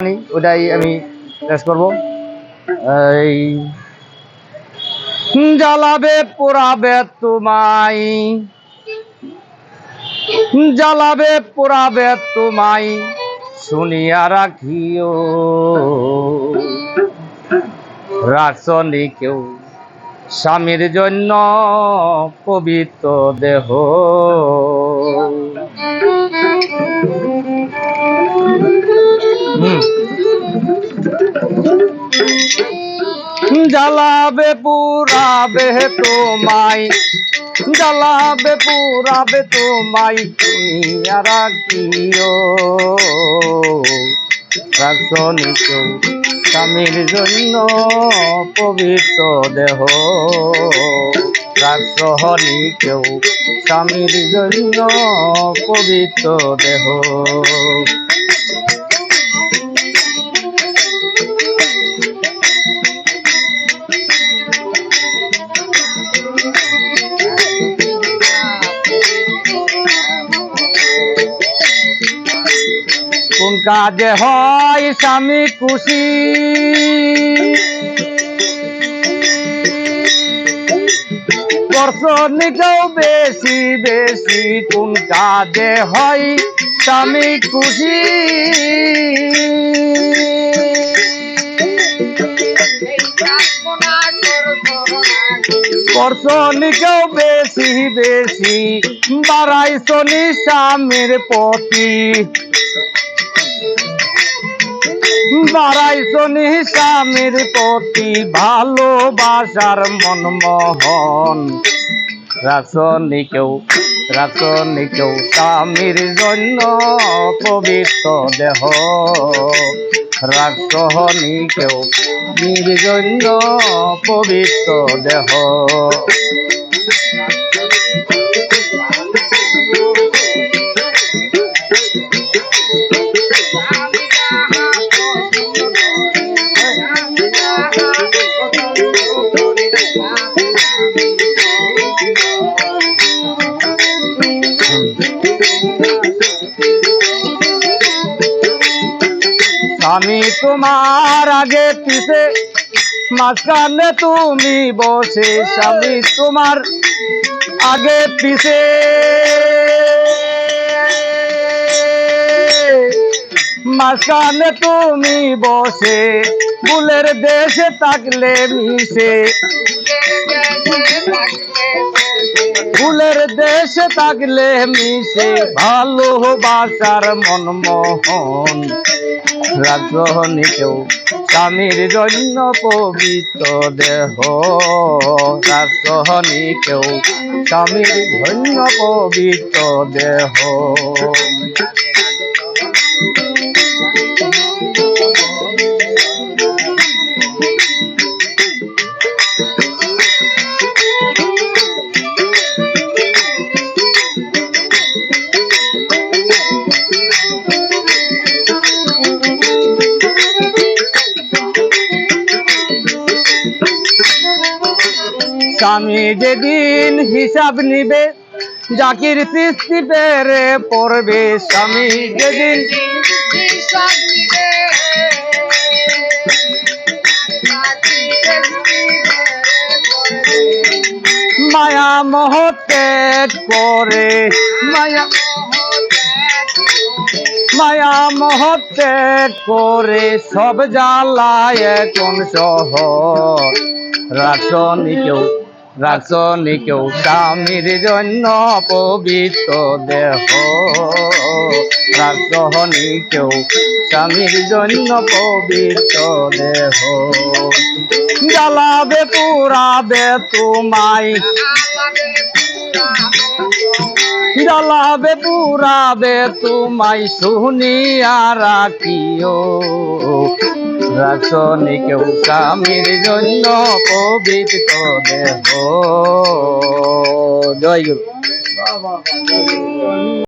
জানি ওটাই আমি শেষ করব। এই জ্বালাবে পোড়াবে তোমায়। জ্বালাবে পোড়াবে তোমায়, শুনিয়া রাখিও। রাখছনি কেউ স্বামীর জন্য পবিত্র দেহ। জ্বালাবে, পুরাবে তোমায়, জ্বালাবে, পুরাবে তোমায় রাখিও রাখনি কেউ স্বামীর জন্য পবিত্র দেহ। রাখনি কেউ স্বামীর জন্য পবিত্র দেহ। কোন কাজে হয় স্বামী খুশি? বর্ষণিকেও বেশি বেশি কোন কাজে হয় স্বামী খুশি? বর্ষণিকেও বেশি বেশি বাড়াইছনি স্বামীর প্রতি বাড়াইছনি স্বামীর প্রতি ভালোবাসার মনমোহন। রাসনি কেউ রাসনি কেউ স্বামীর জন্য পবিত্র দেহ। রাসনি স্বামীর জন্য পবিত্র দেহ। আমি তোমার আগে পিছে মাঝখানে তুমি বসে স্বামী তোমার আগে পিছে মাঝখানে তুমি বসে, ফুলের দেশে থাকলে মিশে। ফুলের দেশে থাকলে মিশে ভালোবাসার মনমোহন। রাজনী কেউ স্বামীর জন্য পবিত্র দেহ। রাজনী কেউ স্বামীর জন্য পবিত্র দেহ। স্বামী যেদিন হিসাব নিবে জাকির কিস্তি পেরে পড়বে স্বামী যেদিন। মায়া মহতে করে। মায়া মায়া মহতে করে সব জ্বালায় কোন সহ রাসনি রাসনি কেউ স্বামীর জন্য পবিত্র দেহ। রাসনি কেউ স্বামীর জন্য পবিত্র দেহ। জ্বালাবে পুরাবে তোমায়। জ্বালাবে পুরাবে তোমায় শুনিয়া রাখিও। রাসনি কেউ স্বামীর জন্য পবিত্র দেহ। জয় গুরু।